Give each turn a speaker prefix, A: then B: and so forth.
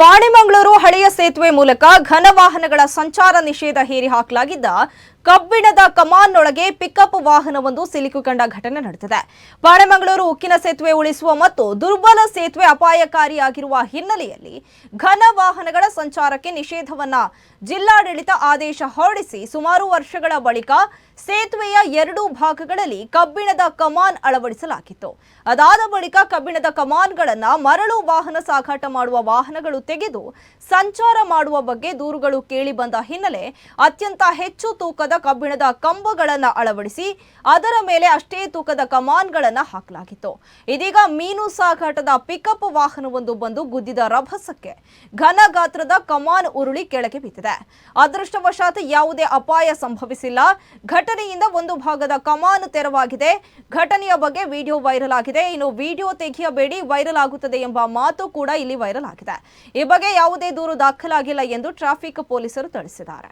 A: ಪಾಣೆಮಂಗಳೂರು ಹಳೆಯ ಸೇತುವೆ ಮೂಲಕ ಘನ ವಾಹನಗಳ ಸಂಚಾರ ನಿಷೇಧ ಹೇರಿ ಹಾಕಲಾಗಿದ್ದ ಕಬ್ಬಿಣದ ಕಮಾನ್ನೊಳಗೆ ಪಿಕಪ್ ವಾಹನವೊಂದು ಸಿಲುಕಿಕೊಂಡ ಘಟನೆ ನಡೆದಿದೆ. ಪಾಣೆಮಂಗಳೂರು ಉಕ್ಕಿನ ಸೇತುವೆ ಉಳಿಸುವ ಮತ್ತು ದುರ್ಬಲ ಸೇತುವೆ ಅಪಾಯಕಾರಿಯಾಗಿರುವ ಹಿನ್ನೆಲೆಯಲ್ಲಿ ಘನ ವಾಹನಗಳ ಸಂಚಾರಕ್ಕೆ ನಿಷೇಧವನ್ನ ಜಿಲ್ಲಾಡಳಿತ ಆದೇಶ ಹೊರಡಿಸಿ ಸುಮಾರು ವರ್ಷಗಳ ಬಳಿಕ ಸೇತುವೆಯ ಎರಡೂ ಭಾಗಗಳಲ್ಲಿ ಕಬ್ಬಿಣದ ಕಮಾನ್ ಅಳವಡಿಸಲಾಗಿತ್ತು. ಅದಾದ ಬಳಿಕ ಕಬ್ಬಿಣದ ಕಮಾನ್ಗಳನ್ನ ಮರಳು ವಾಹನ ಸಾಗಾಟ ಮಾಡುವ ವಾಹನಗಳು ತೆಗೆದು ಸಂಚಾರ ಮಾಡುವ ಬಗ್ಗೆ ದೂರುಗಳು ಕೇಳಿ ಬಂದ ಹಿನ್ನೆಲೆ ಅತ್ಯಂತ ಹೆಚ್ಚು ತೂಕದ ಕಬ್ಬಿಣದ ಕಂಬಗಳನ್ನು ಅಳವಡಿಸಿ ಅದರ ಮೇಲೆ ಅಷ್ಟೇ ತೂಕದ ಕಮಾನ್ಗಳನ್ನು ಹಾಕಲಾಗಿತ್ತು. ಇದೀಗ ಮೀನು ಸಾಗಾಟದ ಪಿಕಪ್ ವಾಹನವೊಂದು ಬಂದು ಗುದ್ದಿದ ರಭಸಕ್ಕೆ ಘನ ಗಾತ್ರದ ಕಮಾನ್ ಉರುಳಿ ಕೆಳಗೆ ಬಿದ್ದಿದೆ ಅದೃಷ್ಟವಶಾತ್ ಯಾವುದೇ ಅಪಾಯ ಸಂಭವಿಸಿಲ್ಲ. ಘಟನೆಯಿಂದ ಒಂದು ಭಾಗದ ಕಮಾನು ತೆರವಾಗಿದೆ. ಘಟನೆಯ ಬಗ್ಗೆ ವಿಡಿಯೋ ವೈರಲ್ ಆಗಿದೆ. ಇನ್ನು ವಿಡಿಯೋ ತೆಗೆಯಬೇಡಿ, ವೈರಲ್ ಆಗುತ್ತದೆ ಎಂಬ ಮಾತು ಕೂಡ ಇಲ್ಲಿ ವೈರಲ್ ಆಗಿದೆ. ಈ ಬಗ್ಗೆ ಯಾವುದೇ ದೂರು ದಾಖಲಾಗಿಲ್ಲ ಎಂದು ಟ್ರಾಫಿಕ್ ಪೊಲೀಸರು ತಿಳಿಸಿದ್ದಾರೆ.